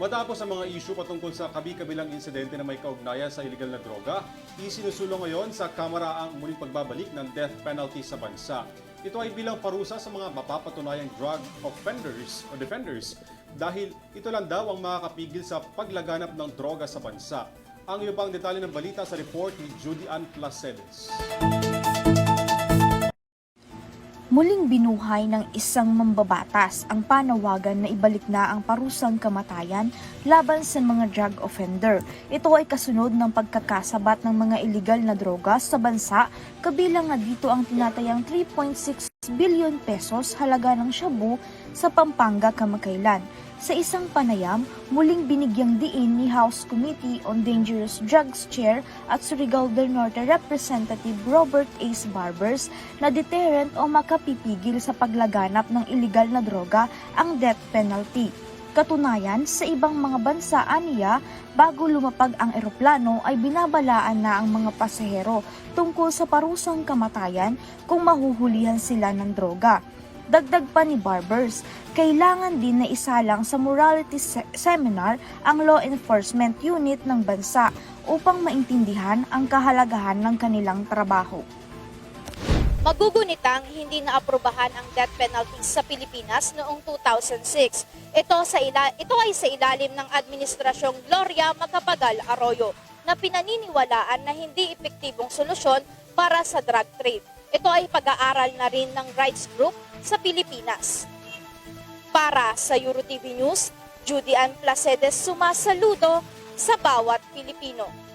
Matapos ang mga issue patungkol sa kabi-kabilang insidente na may kaugnayan sa illegal na droga, isinusulong ngayon sa Kamara ang muling pagbabalik ng death penalty sa bansa. Ito ay bilang parusa sa mga mapapatunayang drug offenders o defenders dahil ito lang daw ang makakapigil sa paglaganap ng droga sa bansa. Ang iba pang detalye ng balita sa report ni Judy Ann Placedes. Muling binuhay ng isang mambabatas ang panawagan na ibalik na ang parusang kamatayan laban sa mga drug offender. Ito ay kasunod ng pagkakasabat ng mga illegal na droga sa bansa, kabilang nga dito ang tinatayang 3.6 billion pesos halaga ng shabu sa Pampanga kamakailan. Sa isang panayam, muling binigyang diin ni House Committee on Dangerous Drugs Chair at Surigao del Norte Representative Robert Ace Barbers na deterrent o makapipigil sa paglaganap ng illegal na droga ang death penalty. Katunayan, sa ibang mga bansa aniya, bago lumapag ang eroplano ay binabalaan na ang mga pasahero tungkol sa parusang kamatayan kung mahuhulihan sila ng droga. Dagdag pa ni Barbers, kailangan din na isalang sa morality se- seminar ang law enforcement unit ng bansa upang maintindihan ang kahalagahan ng kanilang trabaho. Magugunitang hindi naaprubahan ang death penalty sa Pilipinas noong 2006. Ito, sa ila- ito ay sa ilalim ng Administrasyong Gloria Macapagal Arroyo na pinaniniwalaan na hindi epektibong solusyon para sa drug trade. Ito ay pag-aaral na rin ng rights group sa Pilipinas. Para sa EuroTV News, Judy Ann Placedes sumasaludo sa bawat Pilipino.